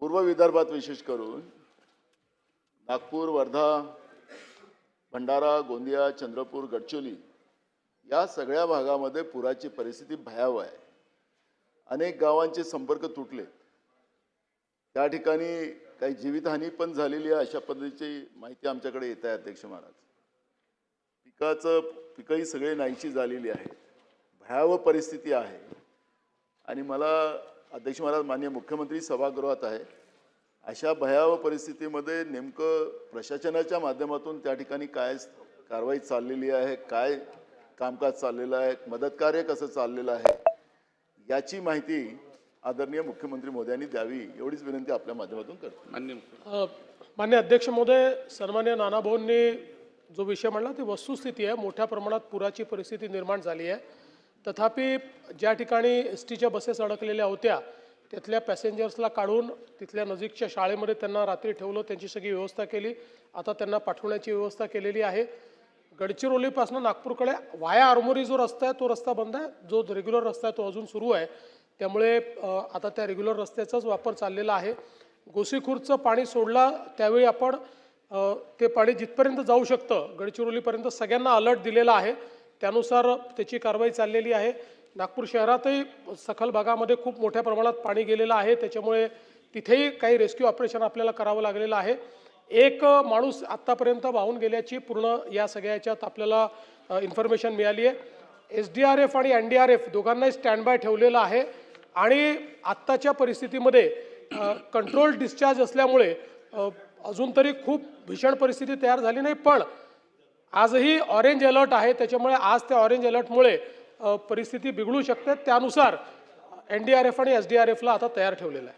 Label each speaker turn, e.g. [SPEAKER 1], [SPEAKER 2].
[SPEAKER 1] पूर्व विदर्भात विशेष करून नागपूर वर्धा भंडारा गोंदिया चंद्रपूर गडचिरोली या सगळ्या भागामध्ये पुराची परिस्थिती भयावह आहे. अनेक गावांचे संपर्क तुटले. त्या ठिकाणी काही जीवितहानी पण झालेली आहे अशा पद्धतीची माहिती आमच्याकडे येत आहे अध्यक्ष महाराज. पिकाचं पिकंही सगळे नाहीशी झालेली आहे भयावह परिस्थिती आहे. आणि मला अध्यक्ष महाराज मान्य मुख्यमंत्री सभागृहात आहे. अशा भयावह परिस्थितीमध्ये नेमकं प्रशासनाच्या माध्यमातून त्या ठिकाणी काय कारवाई चाललेली आहे काय कामकाज चाललेलं आहे मदतकार्य कसं चाललेलं आहे याची माहिती आदरणीय मुख्यमंत्री मोदयांनी द्यावी एवढीच विनंती आपल्या माध्यमातून करतो.
[SPEAKER 2] मान्य
[SPEAKER 3] मान्य अध्यक्ष महोदय सन्मान्य नानाभाऊंनी जो विषय म्हणला ती वस्तुस्थिती आहे. मोठ्या प्रमाणात पुराची परिस्थिती निर्माण झाली आहे. तथापि ज्या ठिकाणी एस टीच्या बसेस अडकलेल्या होत्या तिथल्या पॅसेंजर्सला काढून तिथल्या नजीकच्या शाळेमध्ये त्यांना रात्री ठेवलं त्यांची सगळी व्यवस्था केली. आता त्यांना पाठवण्याची व्यवस्था केलेली आहे. गडचिरोलीपासून नागपूरकडे वाया आरमोरी जो रस्ता आहे तो रस्ता बंद आहे. जो रेग्युलर रस्ता आहे तो अजून सुरू आहे. त्यामुळे आता त्या रेग्युलर रस्त्याचाच वापर चाललेला आहे. गोसीखुर्दचं पाणी सोडला त्यावेळी आपण ते पाणी जिथपर्यंत जाऊ शकतं गडचिरोलीपर्यंत सगळ्यांना अलर्ट दिलेला आहे. त्यानुसार त्याची कारवाई चाललेली आहे. नागपूर शहरातही सखल भागामध्ये खूप मोठ्या प्रमाणात पाणी गेलेलं आहे. त्याच्यामुळे तिथेही काही रेस्क्यू ऑपरेशन आपल्याला करावं लागलेलं आहे. एक माणूस आत्तापर्यंत वाहून गेल्याची पूर्ण या सगळ्या याच्यात आपल्याला इन्फॉर्मेशन मिळाली आहे. एस डी आर एफ आणि एन डी आर एफ दोघांनाही स्टँड बाय ठेवलेलं आहे. आणि आत्ताच्या परिस्थितीमध्ये कंट्रोल डिस्चार्ज असल्यामुळे अजून तरी खूप भीषण परिस्थिती तयार झाली नाही. पण आजही ऑरेंज अलर्ट आहे त्याच्यामुळे आज त्या ऑरेंज अलर्टमुळे परिस्थिती बिघडू शकते. त्यानुसार एन डी आर एफ आणि एस डी आर एफला आता तयार ठेवलेलं आहे.